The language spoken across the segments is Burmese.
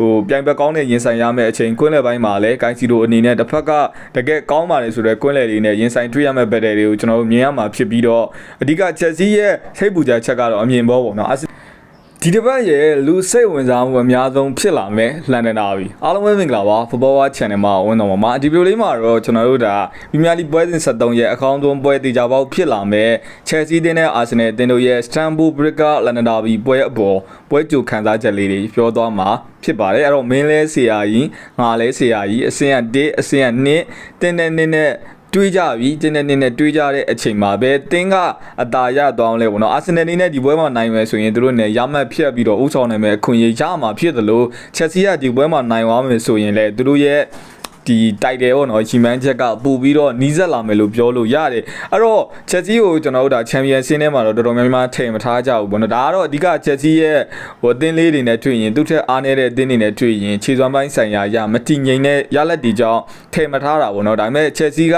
ဟိုပြိုင်ဘက်ကောင်းနဲ့ရင်ဆိုင်ရမယ့်အချိန်ကွင်းလယ်ပိုင်းမှာလည်းကိုင်းစီတိုအနေနဲ့တစ်ဖက်ကတကယ်ကောင်းပါလေဆိုတော့ကွင်းလယ်လေးနဲ့ရင်ဆိုင်တွေ့ရမယ့်ဘက်တယ်တွေကိုကျွန်တော်တို့မြင်ရမှာဖြစ်ပြီးတော့အဓိကချက်စီရဲ့စိတ်ပူကြချက်ကတော့အမြင်ပေါ်ပေါ့နော် ဒီတစ်ပတ်ရဲ့လူစိတ်ဝင်စားမှုအများဆုံးဖြစ်လာမယ်လန်ဒန်ဒါဘီအားလုံးပဲမင်္ဂလာပါ Football Watch Channel မှာဝင်တော့မှာဒီဗီဒီယိုလေးမှာတော့ကျွန်တော်တို့ဒါပရီးမီယာလိပွဲစဉ်73ရဲ့အကောင်းဆုံးပွဲတေချာပေါက်ဖြစ်လာမယ် Chelsea တင်းနဲ့ Arsenal တင်းတို့ရဲ့ Stamford Bridge လန်ဒန်ဒါဘီပွဲအပေါ်ပွဲကြိုခံစားချက်လေးတွေပြောသွားမှာဖြစ်ပါတယ်အဲ့တော့မင်းလဲဆရာကြီးငါလဲဆရာကြီးအစင်က1အစင်က2တင်းနဲ့2နဲ့ တွေးကြပြီတင်းနဲ့တင်းနဲ့တွေးကြတဲ့အချိန်မှာပဲတင်းကအတာရသွားအောင်လဲပေါ့နော်အာဆင်နယ်နေနဲ့ဒီပွဲမှာနိုင်မယ်ဆိုရင်တို့နဲ့ရမှတ်ဖြတ်ပြီးတော့ဥဆောင်နိုင်မယ်အခွင့်အရေးရမှာဖြစ်တယ်လို့ချက်စီကဒီပွဲမှာနိုင်သွားမယ်ဆိုရင်လဲတို့ရဲ့ ဒီတိုက်တယ်ပေါ့နော်ချီမန်းချက်ကပို့ပြီးတော့နီးစက်လာမယ်လို့ပြောလို့ရတယ်အဲ့တော့ချက်စီကိုကျွန်တော်တို့ဒါချန်ပီယံဆင်းထဲမှာတော့တော်တော်များများထည့်မထားကြဘူးပေါ့နော်ဒါကတော့အဓိကချက်စီရဲ့ဟိုအသင်းလေးတွေနဲ့တွေ့ရင်သူ့ထက်အားနည်းတဲ့အသင်းတွေနဲ့တွေ့ရင်ခြေစွမ်းပိုင်းဆိုင်ရာရမတည်ငြိမ်တဲ့ရလက်တီကြောင့်ထည့်မထားတာပေါ့နော်ဒါပေမဲ့ချက်စီက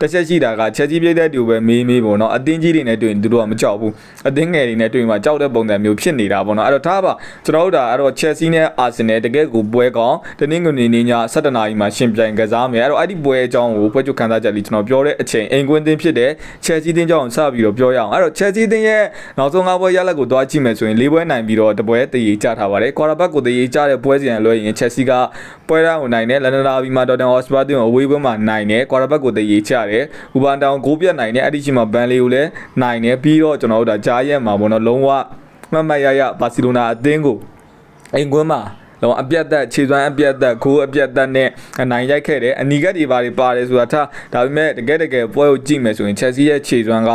တစ်ချက်ရှိတာကချက်စီပြည့်တဲ့တူပဲမေးမေးပေါ့နော်အသင်းကြီးတွေနဲ့တွေ့ရင်သူတို့ကမကြောက်ဘူးအသင်းငယ်တွေနဲ့တွေ့ရင်မှကြောက်တဲ့ပုံစံမျိုးဖြစ်နေတာပေါ့နော်အဲ့တော့ဒါပါကျွန်တော်တို့ဒါအဲ့တော့ချက်စီနဲ့အာဆင်နယ်တကယ်ကိုပွဲကောင်းတနင်္ဂနွေနေ့ည7:00နာရီမှာရှင်ပြိုင်ကစားမယ်အဲ့တော့အဲ့ဒီပွဲအကြောင်းကိုပွဲချုပ်ခန်းစားချက်လေးကျွန်တော်ပြောတဲ့အချိန်အိမ်ကွင်းတင်းဖြစ်တဲ့ချက်စီတင်းကြောင်းစပြီးတော့ပြောရအောင်အဲ့တော့ချက်စီတင်းရဲ့နောက်ဆုံး၅ပွဲရလက်ကိုသွားကြည့်မယ်ဆိုရင်၄ပွဲနိုင်ပြီးတော့တပွဲတည်ကြထားပါတယ်ကွာရာဘတ်ကိုတည်ကြတဲ့ပွဲစဉ်လွှဲရင်ချက်စီကပွဲရန်ကိုနိုင်တယ်လန်ဒန်ဒါဘီမှာဒေါ်တန်ဟော့စပါတင်းကိုအဝေးပွဲမှာနိုင်တယ်ကွာရာဘတ်ကိုတည်ကြတယ်ဥပန်တောင်ဂိုးပြတ်နိုင်တယ်အဲ့ဒီချိန်မှာဘန်လီကိုလည်းနိုင်တယ်ပြီးတော့ကျွန်တော်တို့ဒါဂျာရက်မှာပေါ့နော်လုံးဝမှတ်မှတ်ရရဘာစီလိုနာအသင်းကိုအိမ်ကွင်းမှာ တော့အပြတ်သက်ခြေစွမ်းအပြတ်သက်ခိုးအပြတ်သက်နဲ့အနိုင်ရိုက်ခဲ့တယ်အနီကက်တွေပါတွေပါတယ်ဆိုတာထားဒါပေမဲ့တကယ်တကယ်ပွဲကိုကြည့်မယ်ဆိုရင် Chelsea ရဲ့ခြေစွမ်းက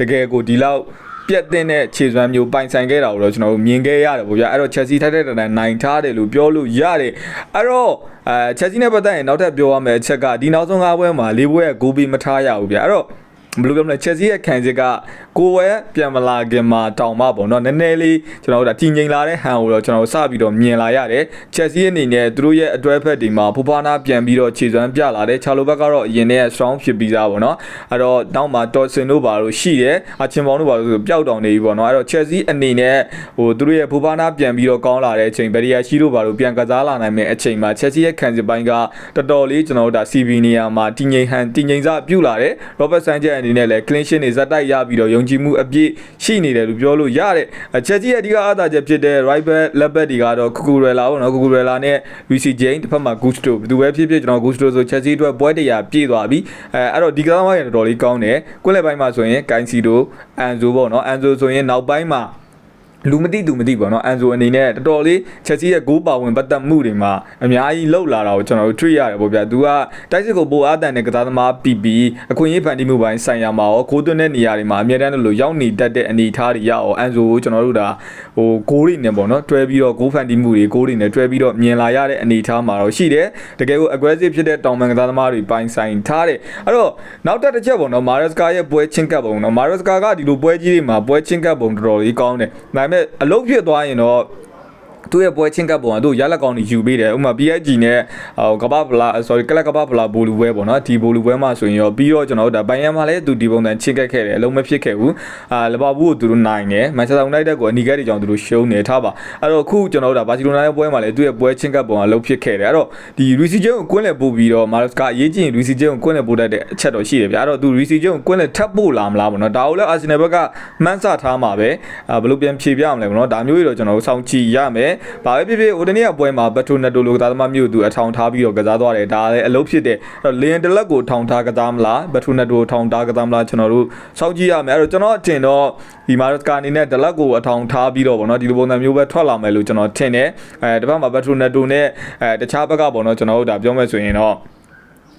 တကယ်ကိုဒီလောက်ပြက်တဲ့နဲ့ခြေစွမ်းမျိုးပိုင်ဆိုင်ခဲ့တာကိုတော့ကျွန်တော်တို့မြင်ခဲ့ရတယ်ပေါ့ဗျာအဲ့တော့ Chelsea ထိုက်တဲ့တန်နိုင်ထားတယ်လို့ပြောလို့ရတယ်အဲ့တော့အဲ Chelsea နဲ့ပတ်သက်ရင်နောက်ထပ်ပြောရမယ့်အချက်ကဒီနောက်ဆုံး၅ပွဲမှာ၄ပွဲကဂိုးပြီးမထားရဘူးဗျာအဲ့တော့ ဘယ်လိုပြောမလဲ Chelsea ရဲ့ခံစစ်ကကိုယ်ဝဲပြန်မလာခင်မှာတောင်မပေါ့နော်နည်းနည်းလေးကျွန်တော်တို့ဒါတည်ငြိမ်လာတဲ့ဟန်ကိုတော့ကျွန်တော်တို့စပြီးတော့မြင်လာရတယ် Chelsea အနေနဲ့သူတို့ရဲ့အတွဲဖက်တွေမှာဖူဖာနာပြန်ပြီးတော့ခြေစွမ်းပြလာတယ်ချာလိုဘက်ကတော့အရင်တည်းက strong ဖြစ်ပြီးသားပေါ့နော်အဲ့တော့နောက်မှာ Dawson တို့ပါလို့ရှိတယ်အချင်းပေါင်းတို့ပါလို့ဆိုပျောက်တောင်နေပြီပေါ့နော်အဲ့တော့ Chelsea အနေနဲ့ဟိုသူတို့ရဲ့ဖူဖာနာပြန်ပြီးတော့ကောင်းလာတဲ့အချိန်ဗရီယာရှိတို့ပါလို့ပြန်ကစားလာနိုင်မယ့်အချိန်မှာ Chelsea ရဲ့ခံစစ်ပိုင်းကတော်တော်လေးကျွန်တော်တို့ဒါ CB နေရာမှာတည်ငြိမ်ဟန်တည်ငြိမ်စပြုလာတယ် Robert Sanchez အနေနဲ့လည်း clean sheet တွေဇက်တိုက်ရပြီးတော့ယုံကြည်မှုအပြည့်ရှိနေတယ်လို့ပြောလို့ရတယ်။ Chelsea ရဲ့အဓိကအားသာချက်ဖြစ်တဲ့ right back left back တွေကတော့ Cucurella ပေါ့နော် Cucurella နဲ့ Lucy Jane တစ်ဖက်မှာ Gusto ဘယ်သူပဲဖြစ်ဖြစ်ကျွန်တော် Gusto ဆို Chelsea အတွက်ပွဲတရာပြည့်သွားပြီ။အဲအဲ့တော့ဒီကစားမရတော်တော်လေးကောင်းတယ်။ကွက်လက်ပိုင်းမှာဆိုရင် Cancelo Anzo ပေါ့နော် Anzo ဆိုရင်နောက်ပိုင်းမှာ လူမသိသူမသိပေါ့နော်အန်ဆိုအနေနဲ့တော်တော်လေးချက်စီရဲ့ဂိုးပါဝင်ပတ်သက်မှုတွေမှာအများကြီးလှုပ်လာတာကိုကျွန်တော်တို့တွေ့ရတယ်ပေါ့ဗျာသူကတိုက်စစ်ကိုပိုအားတန်တဲ့ကစားသမား PP အခွင့်အရေးဖန်တီးမှုပိုင်းဆိုင်ရာမှာရောဂိုးသွင်းတဲ့နေရာတွေမှာအမြဲတမ်းလို့ရောက်နေတတ်တဲ့အနေအထားတွေရအောင်အန်ဆိုကိုကျွန်တော်တို့ဒါဟိုဂိုးတွေနဲ့ပေါ့နော်တွဲပြီးတော့ဂိုးဖန်တီးမှုတွေဂိုးတွေနဲ့တွဲပြီးတော့မြင်လာရတဲ့အနေအထားမှာတော့ရှိတယ်တကယ်ကို aggressive ဖြစ်တဲ့တောင်ပန်ကစားသမားတွေပိုင်းဆိုင်ထားတယ်အဲ့တော့နောက်တစ်တစ်ချက်ပေါ့နော်မာရက်စကာရဲ့ပွဲချင်းကပ်ပုံနော်မာရက်စကာကဒီလိုပွဲကြီးတွေမှာပွဲချင်းကပ်ပုံတော်တော်လေးကောင်းတယ်ဒါပေမဲ့အလုံးဖြစ်သွားရင်တော့ သူ့ရဲ့ပွဲချင်းကပ်ပုံကသူ့ရလက်ကောင်းတွေယူပေးတယ်ဥပမာ PSG နဲ့ဟိုကဘာဗလာ sorry ကလကဘာဗလာဘိုလူပွဲပေါ့နော်ဒီဘိုလူပွဲမှာဆိုရင်ရောပြီးတော့ကျွန်တော်တို့ဒါဘိုင်ယန်မှာလည်းသူဒီပုံစံချင်းကပ်ခဲ့တယ်အလုံးမဖြစ်ခဲ့ဘူးအာလဘာဘူးကိုသူတို့နိုင်တယ်မန်ချက်စတာယူနိုက်တက်ကိုအနီကက်တွေကြောင့်သူတို့ရှုံးနေထားပါအဲ့တော့ခုကျွန်တော်တို့ဒါဘာစီလိုနာရဲ့ပွဲမှာလည်းသူ့ရဲ့ပွဲချင်းကပ်ပုံကလုံးဖြစ်ခဲ့တယ်အဲ့တော့ဒီရီစီဂျုံကိုကွင်းလည်ပို့ပြီးတော့မာစကာအရေးကြီးရင်ရီစီဂျုံကိုကွင်းလည်ပို့တတ်တဲ့အချက်တော့ရှိတယ်ဗျာအဲ့တော့သူရီစီဂျုံကိုကွင်းလည်ထပ်ပို့လာမလားပေါ့နော်ဒါကိုလည်းအာဆင်နယ်ဘက်ကမှန်းဆထားမှာပဲအာဘယ်လိုပြန်ဖြေပြရမလဲပေါ့နော်ဒါမျိုးတွေတော့ကျွန်တော်တို့စောင့်ကြည့်ရမယ်ဘာပဲဖြစ်ဖြစ်ဟိုတနေ့ကပွဲမှာဘက်ထရိုနက်တိုလိုကစားသမားမျိုးသူအထောင်ထားပြီးတော့ကစားသွားတယ်ဒါလည်းအလုပ်ဖြစ်တယ်အဲ့တော့လီယန်တလက်ကိုထောင်ထားကစားမလားဘက်ထရိုနက်တိုထောင်ထားကစားမလားကျွန်တော်တို့စောင့်ကြည့်ရမယ်အဲ့တော့ကျွန်တော်အထင်တော့ဒီမာရစကာအနေနဲ့ဒလက်ကိုအထောင်ထားပြီးတော့ဗောနော်ဒီလိုပုံစံမျိုးပဲထွက်လာမယ်လို့ကျွန်တော်ထင်တယ်အဲတစ်ဖက်မှာဘက်ထရိုနက်တိုနဲ့အဲတခြားဘက်ကဗောနော်ကျွန်တော်တို့ဒါပြောမယ်ဆိုရင်တော့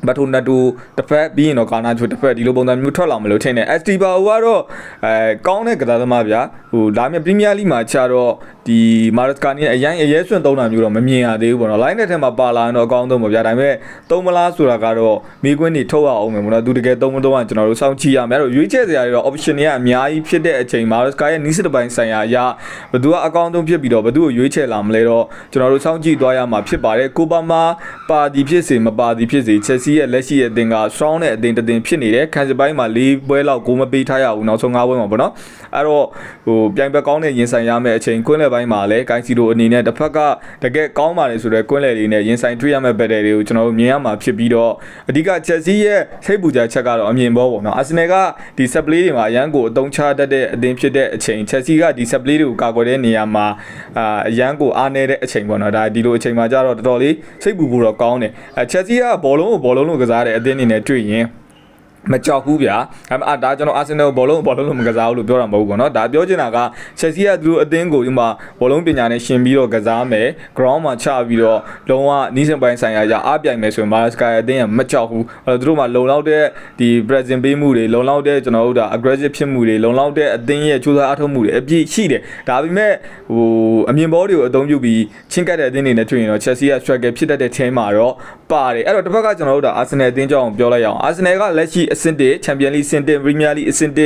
ဘတ်ထိုနတူတစ်ဖက်ပြီးရင်တော့ကာနာချိုတစ်ဖက်ဒီလိုပုံစံမျိုးထွက်လာမလို့ထင်တယ်။ ST ဘာဟိုကတော့အဲကောင်းတဲ့ကစားသမားဗျာဟိုလာမယ့်ပရီးမီးယားလိမှာခြားတော့ဒီမာရက်စကာနီအရင်အရဲဆွန့်သုံးတာမျိုးတော့မမြင်ရသေးဘူးပေါ့နော်။ line ထဲမှာပါလာရင်တော့အကောင်းဆုံးပေါ့ဗျာ။ဒါပေမဲ့သုံးမလားဆိုတာကတော့မိကွင်းနေထုတ်ရအောင်မယ်ပေါ့နော်။သူတကယ်သုံးမသုံးကကျွန်တော်တို့စောင့်ကြည့်ရမယ်။အဲ့တော့ရွေးချယ်စရာတွေတော့ option တွေကအများကြီးဖြစ်တဲ့အချိန်မာရက်စကာရဲ့နီးစတဲ့ပိုင်းဆိုင်ရာအရာဘသူကအကောင်းဆုံးဖြစ်ပြီးတော့ဘသူကိုရွေးချယ်လာမလဲတော့ကျွန်တော်တို့စောင့်ကြည့်သွားရမှာဖြစ်ပါတယ်။ကိုပါမာပါဒီဖြစ်စေမပါဒီဖြစ်စေချက်စီရဲ့လက်ရှိရဲ့အသင်းက strong တဲ့အသင်းတစ်သင်းဖြစ်နေတယ်ခံစစ်ပိုင်းမှာ၄ပွဲလောက်ကိုမပေးထားရဘူးနောက်ဆုံး၅ပွဲမှာပေါ့နော်အဲ့တော့ဟိုပြိုင်ဘက်ကောင်းတဲ့ရင်ဆိုင်ရမယ့်အချိန်ကွင်းလယ်ပိုင်းမှာလည်းကိုင်းစီတို့အနေနဲ့တစ်ဖက်ကတကယ်ကောင်းပါလေဆိုတော့ကွင်းလယ်လေးနဲ့ရင်ဆိုင်တွေ့ရမယ့်ဘက်တယ်တွေကိုကျွန်တော်တို့မြင်ရမှာဖြစ်ပြီးတော့အဓိက Chelsea ရဲ့စိတ်ပူကြချက်ကတော့အမြင်ပေါ်ပေါ့နော် Arsenal ကဒီ set play တွေမှာအရန်ကိုအသုံးချတတ်တဲ့အသင်းဖြစ်တဲ့အချိန် Chelsea ကဒီ set play တွေကိုကာကွယ်တဲ့နေရာမှာအာအရန်ကိုအားနည်းတဲ့အချိန်ပေါ့နော်ဒါဒီလိုအချိန်မှာကျတော့တော်တော်လေးစိတ်ပူဖို့တော့ကောင်းတယ်အဲ Chelsea ကဘောလုံးကိုဘောလုံးလို့ကစားတဲ့အသင်းအနေနဲ့တွေ့ရင် မကြောက်ဘူးဗျာအဲအာဒါကျွန်တော်အာဆင်နယ်ဘောလုံးဘောလုံးလို့မကစားဘူးလို့ပြောတာမဟုတ်ဘူးပေါ့နော်ဒါပြောချင်တာကချက်စီကသူတို့အသင်းကိုဒီမှာဘောလုံးပညာနဲ့ရှင်ပြီးတော့ကစားမယ် ground မှာချပြီးတော့လုံးဝနီးစင်ပိုင်းဆိုင်ရာကြအားပြိုင်မယ်ဆိုရင်မာစကာအသင်းကမကြောက်ဘူးအဲသူတို့မှာလုံလောက်တဲ့ဒီ present ပေးမှုတွေလုံလောက်တဲ့ကျွန်တော်တို့ဒါ aggressive ဖြစ်မှုတွေလုံလောက်တဲ့အသင်းရဲ့ကြိုးစားအားထုတ်မှုတွေအပြည့်ရှိတယ်ဒါပေမဲ့ဟိုအမြင်ဘောတွေကိုအသုံးပြုပြီးချင်းကတ်တဲ့အသင်းတွေနဲ့တွေ့ရင်တော့ Chelsea က struggle ဖြစ်တတ်တဲ့ team မှာတော့ပါတယ်အဲ့တော့တစ်ဖက်ကကျွန်တော်တို့ဒါ Arsenal အသင်းကြောင်းပြောလိုက်ရအောင် Arsenal ကလက်ရှိအဆင့်1 Champions League အဆင့်1 Premier League အဆင့်1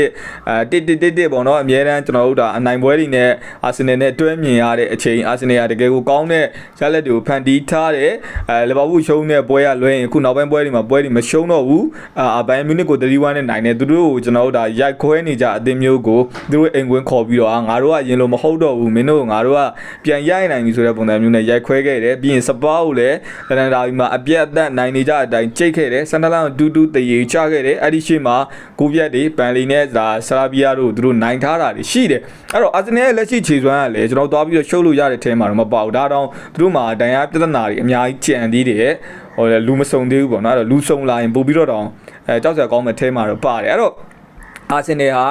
အဲတစ်တစ်တစ်တစ်ပေါ့နော်အများတန်းကျွန်တော်တို့ဒါအနိုင်ပွဲတွေနဲ့ Arsenal နဲ့တွဲမြင်ရတဲ့အချိန် Arsenal ကတကယ်ကိုကောင်းတဲ့ရလက်တွေကိုဖန်တီးထားတယ်အဲလီဗာပူးရှုံးတဲ့ပွဲကလွှဲရင်အခုနောက်ပိုင်းပွဲတွေမှာပွဲတွေမရှုံးတော့ဘူးအာဘိုင်မြူနစ်ကို3-1နဲ့နိုင်တယ်သူတို့ကိုကျွန်တော်တို့ဒါရိုက်ခွဲနေကြအသင်းမျိုးကိုသူတို့အိမ်ကွင်းခေါ်ပြီးတော့ငါတို့ကရင်လို့မဟုတ်တော့ဘူးမင်းတို့ငါတို့ကပြန်ရိုက်နိုင်ပြီဆိုတဲ့ပုံစံမျိုးနဲ့ရိုက်ခွဲခဲ့တယ်ပြီးရင်စပါးကိုလည်းတနင်္လာရီမှာအပြတ်အသတ်နိုင်နေကြအတိုင်းကြိတ်ခဲ့တယ်ဆန်ဒလန်တူတူတရေချခဲ့တယ်အဲ့ဒီရှေ့မှာကိုပြက်တွေပန်လီနဲ့ဒါဆရာဘီယာတို့သူတို့နိုင်ထားတာတွေရှိတယ်အဲ့တော့အာဆင်နယ်ရဲ့လက်ရှိခြေစွမ်းကလည်းကျွန်တော်သွားပြီးတော့ရှုပ်လို့ရတဲ့ထဲမှာတော့မပေါဘူးဒါတောင်သူတို့မှာဒဏ်ရာပြဿနာတွေအများကြီးကြံသေးတယ်ဟိုလေလူမစုံသေးဘူးပေါ့နော်အဲ့တော့လူစုံလာရင်ပို့ပြီးတော့တောင်အဲကြောက်စရာကောင်းမဲ့ထဲမှာတော့ပါတယ်အဲ့တော့အာဆင်နယ်ဟာ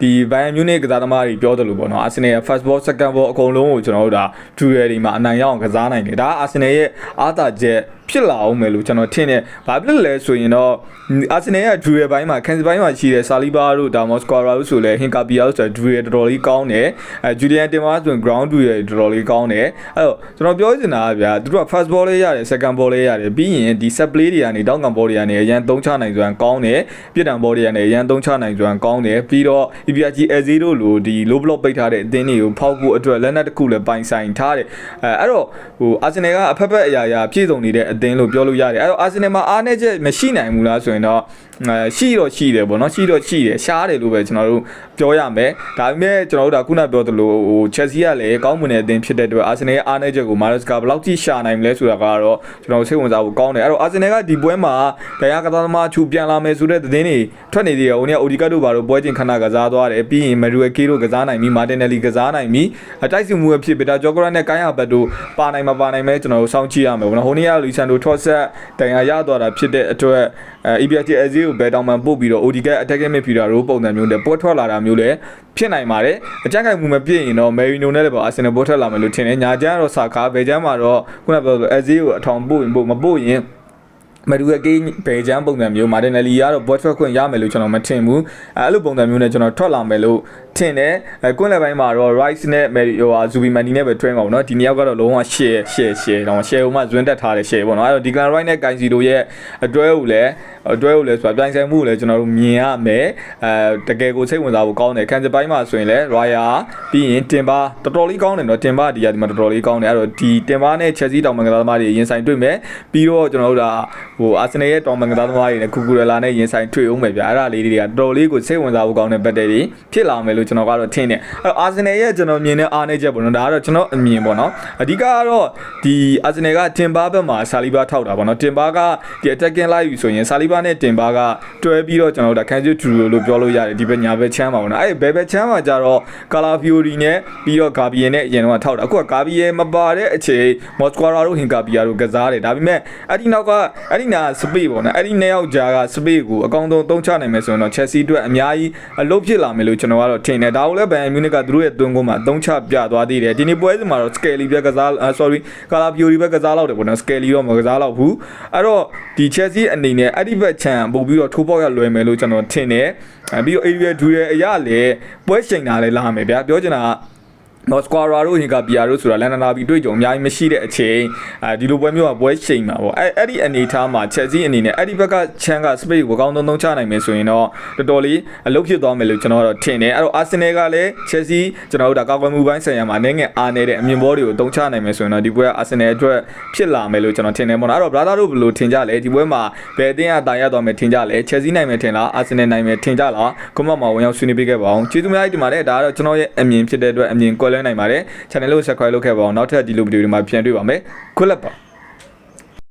ဒီဘိုင်ယန်မြူနစ်ကစားသမားတွေပြောတယ်လို့ပေါ့နော်အာဆင်နယ်ရဲ့ first ball second ball အကုန်လုံးကိုကျွန်တော်တို့ဒါထူရယ်ဒီမှာအနိုင်ရအောင်ကစားနိုင်တယ်ဒါအာဆင်နယ်ရဲ့အားသာချက် ဖြစ်လာအောင်မယ်လို့ကျွန်တော်ထင်တယ်။ဘာဖြစ်လဲဆိုရင်တော့အာဆင်နယ်ကဒူရယ်ပိုင်းမှာကန်စီပိုင်းမှာရှိတဲ့ဆာလီဘာတို့ဒါမော့စကွာရာတို့ဆိုလဲဟင်ကာပီယာတို့ဆိုဒူရယ်တော်တော်လေးကောင်းတယ်။အဲဂျူလီယန်တင်မာဆိုရင် ground ဒူရယ်တော်တော်လေးကောင်းတယ်။အဲ့တော့ကျွန်တော်ပြောချင်တာကဗျာသူတို့က first ball လေးရတယ် second ball လေးရတယ်ပြီးရင်ဒီ set play တွေကနေတောင်းကန် ball တွေကနေအရန်သုံးချနိုင်စွမ်းကောင်းတယ်။ပြစ်ဒဏ် ball တွေကနေအရန်သုံးချနိုင်စွမ်းကောင်းတယ်ပြီးတော့ EPRG A0 လို့ဒီ low block ပိတ်ထားတဲ့အသင်းတွေကိုဖောက်ဖို့အတွက်လက်နက်တစ်ခုလည်းပိုင်ဆိုင်ထားတယ်။အဲအဲ့တော့ဟိုအာဆင်နယ်ကအဖက်ဖက်အရာရာပြည့်စုံနေတဲ့အသင်းလို့ပြောလို့ရတယ်အဲ့တော့အာဆင်နယ်မှာအားနည်းချက်မရှိနိုင်ဘူးလားဆိုရင်တော့အဲ ရှိတော့ရှိတယ်ပေါ့နော်ရှိတော့ရှိတယ်ရှားတယ်လို့ပဲကျွန်တော်တို့ပြောရမယ်ဒါပေမဲ့ကျွန်တော်တို့ဒါခုနပြောသလိုဟိုချက်စီကလည်းကောင်းမွန်တဲ့အသင်းဖြစ်တဲ့အတွက်အာဆင်နယ်ရဲ့အားနည်းချက်ကိုမာရစ်ကဘယ်လောက်ထိရှာနိုင်မလဲဆိုတာကတော့ကျွန်တော်စိတ်ဝင်စားဖို့ကောင်းတယ်အဲ့တော့အာဆင်နယ်ကဒီပွဲမှာတရားကစားသမားချူပြန်လာမယ်ဆိုတဲ့သတင်းတွေထွက်နေသေးတယ်ဟိုနေ့အိုဒီကတ်တို့ဘာလို့ပွဲချင်းခဏကစားသွားတယ်ပြီးရင်မရူကေတို့ကစားနိုင်ပြီမာတင်နယ်လီကစားနိုင်ပြီအတိုက်စီမှုပဲဖြစ်ပေတာဂျော့ဂရန်နဲ့ကိုင်းယာဘတ်တို့ပါနိုင်မပါနိုင်မဲကျွန်တော်တို့စောင့်ကြည့်ရမယ်ဘောနော်ဟိုနေ့ကလီဆန်ဒိုထော့ဆက်တန်ရာရသွားတာဖြစ်တဲ့အတွက်အဲ EPRT AZ ကိုဘယ်တောင်မှပို့ပြီးတော့ ODK attacking midfielder တို့ပုံစံမျိုးနဲ့ပွဲထွက်လာတာမျိုးလည်းဖြစ်နိုင်ပါတယ်အကြမ်းခိုင်မှုမပြည့်ရင်တော့ Merino နဲ့လည်းပေါ့ Arsenal ပွဲထွက်လာမယ်လို့ထင်တယ်ညာကျန်းတော့စာကားဘယ်ကျန်းမှာတော့ခုနပြောလို့ AZ ကိုအထောင်ပို့ရင်ပို့မပို့ရင် မဒူရဲ့ကိန်းဘယ်ချမ်းပုံစံမျိုးမာတင်နယ်လီကတော့ဘော့ထွက်ခွင့်ရမယ်လို့ကျွန်တော်မထင်ဘူးအဲအဲ့လိုပုံစံမျိုးနဲ့ကျွန်တော်ထွက်လာမယ်လို့ထင်တယ်အဲကွင်းလည်းပိုင်းမှာတော့ Rice နဲ့ Mary ဟိုဟာ Zubi Mandi နဲ့ပဲ train ပါဘောနော်ဒီနှစ်ယောက်ကတော့လုံးဝ share share share တော့ share ဟိုမှာဇွန်းတက်ထားတဲ့ share ပေါ့နော်အဲ့တော့ Declan Rice နဲ့ Kaisi တို့ရဲ့အတွဲကိုလည်းအတွဲကိုလည်းဆိုတာပြိုင်ဆိုင်မှုကိုလည်းကျွန်တော်တို့မြင်ရမယ်အဲတကယ်ကိုစိတ်ဝင်စားဖို့ကောင်းတယ်ခံစစ်ပိုင်းမှာဆိုရင်လည်း Raya ပြီးရင်တင်ပါတော်တော်လေးကောင်းတယ်နော်တင်ပါဒီကဒီမှာတော်တော်လေးကောင်းတယ်အဲ့တော့ဒီတင်ပါနဲ့ Chelsea တောင်မန်ကစားသမားတွေရင်ဆိုင်တွေ့မယ်ပြီးတော့ကျွန်တော်တို့ဒါ ဟို Arsenal ရဲ့တောင်မန်ကစားသမားတွေနဲ့ကူကူရလာနဲ့ရင်ဆိုင်တွေ့အောင်မယ်ဗျအဲ့ဒါလေးတွေကတော်တော်လေးကိုစိတ်ဝင်စားဖို့ကောင်းတဲ့ဘက်တွေဖြစ်လာမယ်လို့ကျွန်တော်ကတော့ထင်တယ်အဲ့တော့ Arsenal ရဲ့ကျွန်တော်မြင်တဲ့အားနည်းချက်ပေါ့နော်ဒါကတော့ကျွန်တော်အမြင်ပေါ့နော်အဓိကကတော့ဒီ Arsenal ကတင်ပါဘက်မှာဆာလီဘာထောက်တာပေါ့နော်တင်ပါကဒီ attacking လိုက်ယူဆိုရင်ဆာလီဘာနဲ့တင်ပါကတွဲပြီးတော့ကျွန်တော်တို့ဒါ Kanji True လို့ပြောလို့ရတယ်ဒီဘက်ညာဘက်ချမ်းပါပေါ့နော်အဲ့ဘယ်ဘက်ချမ်းမှာကြတော့ Kala Fiori နဲ့ပြီးတော့ Gabriel နဲ့အရင်တော့ထောက်တာအခုက Gabriel မပါတဲ့အချိန် Mosquera တို့ Hinkapia တို့ကစားတယ်ဒါပေမဲ့အဲ့ဒီနောက်ကအဲ့ဒီနာစပေပေါ့နော်အဲ့ဒီနှစ်ယောက်ကြားကစပေကိုအကောင်ဆုံးသုံးချနိုင်မယ်ဆိုရင်တော့ Chelsea အတွက်အများကြီးအလုပ်ဖြစ်လာမယ်လို့ကျွန်တော်ကတော့ထင်တယ်ဒါကိုလည်း Bayern Munich ကသူတို့ရဲ့သွင်းကုန်မှာသုံးချပြသွားသေးတယ်ဒီနေ့ပွဲစဉ်မှာတော့ Skelly ပဲကစား sorry Kala Fiori ပဲကစားလောက်တယ်ပေါ့နော် Skelly တော့မကစားလောက်ဘူးအဲ့တော့ဒီ Chelsea အနေနဲ့အဲ့ဒီဘက်ချန်ပို့ပြီးတော့ထိုးပေါက်ရလွယ်မယ်လို့ကျွန်တော်ထင်တယ်ပြီးတော့ area ဒူရဲ့အရာလေပွဲချိန်တာလည်းလာမယ်ဗျာပြောချင်တာက နော်စကွာရာတို့ဟင်ကပီယာတို့ဆိုတာလန်ဒနာဘီတွေ့ကြုံအများကြီးမရှိတဲ့အချိန်အဲဒီလိုပွဲမျိုးကပွဲချိန်မှာပေါ့အဲအဲ့ဒီအနေထားမှာချက်စီအနေနဲ့အဲ့ဒီဘက်ကချန်ကစပိတ်ကိုကောင်းသုံးသုံးချနိုင်မယ်ဆိုရင်တော့တော်တော်လေးအလုပ်ဖြစ်သွားမယ်လို့ကျွန်တော်ကတော့ထင်တယ်အဲ့တော့အာဆင်နယ်ကလည်းချက်စီကျွန်တော်တို့ဒါကောက်ကွယ်မှုပိုင်းဆိုင်ရာမှာအနေငယ်အားနေတဲ့အမြင်ဘောတွေကိုတုံးချနိုင်မယ်ဆိုရင်တော့ဒီပွဲကအာဆင်နယ်အတွက်ဖြစ်လာမယ်လို့ကျွန်တော်ထင်တယ်ပေါ့နော်အဲ့တော့ brother တို့ဘယ်လိုထင်ကြလဲဒီပွဲမှာဘယ်အသင်းကတာရသွားမယ်ထင်ကြလဲချက်စီနိုင်မယ်ထင်လားအာဆင်နယ်နိုင်မယ်ထင်ကြလားကွန်မန့်မှာဝင်ရောက်ဆွေးနွေးပေးခဲ့ပါအောင်ကျေးဇူးများကြီးတင်ပါတယ်ဒါကတော့ကျွန်တော်ရဲ့အမြင်ဖြစ်တဲ့အတွက်အမြင်ကွဲလွဲနိုင်ပါတယ် channel ကို subscribe လုပ်ခဲ့ပါအောင်နောက်ထပ်ဒီလိုဗီဒီယိုတွေမှာပြန်တွေ့ပါမယ်ခွတ်လက်ပါ